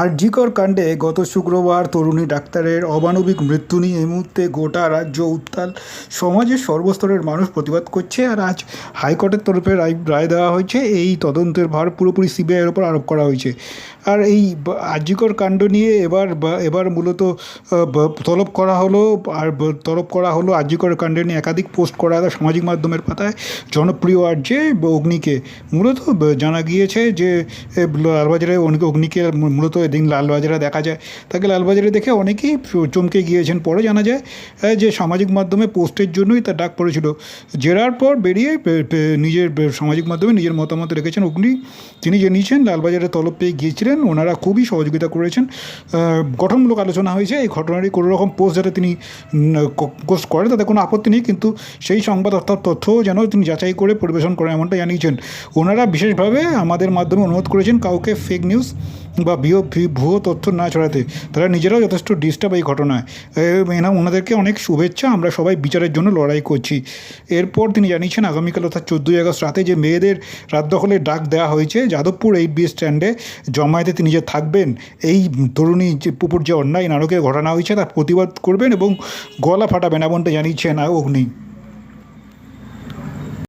আরজিকর কাণ্ডে গত শুক্রবার তরুণী ডাক্তারের অমানবিক মৃত্যু নিয়ে এই মুহূর্তে গোটা রাজ্য উত্তাল। সমাজের সর্বস্তরের মানুষ প্রতিবাদ করছে আর আজ হাইকোর্টের তরফে রায় দেওয়া হয়েছে। এই তদন্তের ভার পুরোপুরি সিবিআইয়ের ওপর আরোপ করা হয়েছে। আর এই আরজিকর কাণ্ড নিয়ে এবার এবার মূলত তলব করা হলো, আর তলব করা হলো আরজিকর কাণ্ডে নিয়ে একাধিক পোস্ট করা সামাজিক মাধ্যমের পাতায় জনপ্রিয় আর যে অগ্নিকে। মূলত জানা গিয়েছে যে লালবাজারে অগ্নিকে মূলত এদিন লালবাজারে দেখা যায়। তাকে লালবাজারে দেখে অনেকেই চমকে গিয়েছেন। পরে জানা যায় যে সামাজিক মাধ্যমে পোস্টের জন্যই তার ডাক পড়েছিল। জেরার পর বেরিয়ে নিজের সামাজিক মাধ্যমে নিজের মতামত রেখেছেন অগ্নি। তিনি জানিয়েছেন, লালবাজারে তলব পেয়ে গিয়েছিলেন। ওনারা খুবই সহযোগিতা করেছেন। গঠনমূলক আলোচনা হয়েছে। এই ঘটনারই কোনো রকম পোস্ট যাতে তিনি পোস্ট করেন, তাতে কোনো আপত্তি নেই। কিন্তু সেই সংবাদ অর্থাৎ তথ্যও যেন তিনি যাচাই করে পরিবেশন করেন এমনটা জানিয়েছেন। ওনারা বিশেষভাবে আমাদের মাধ্যমে অনুরোধ করেছেন, কাউকে ফেক নিউজ বা ভি- ভুয়ো তথ্য না ছড়াতে তারা নিজেরাও যথেষ্ট ডিস্টার্ব এই ঘটনায়। এনা ওনাদেরকে অনেক শুভেচ্ছা, আমরা সবাই বিচারের জন্য লড়াই করছি। এরপর তিনি জানিয়েছেন, আগামীকাল অর্থাৎ চোদ্দোই আগস্ট রাতে যে মেয়েদের রাত দখলের ডাক দেওয়া হয়েছে, যাদবপুর এই বি স্ট্যান্ডে জমায়েতে তিনি যে থাকবেন, এই তরুণী যে উপর যে অন্যায় নারকের ঘটনা হয়েছে, তার প্রতিবাদ করবেন এবং গলা ফাটাবেন, এমনটা জানিয়েছেন অগ্নি।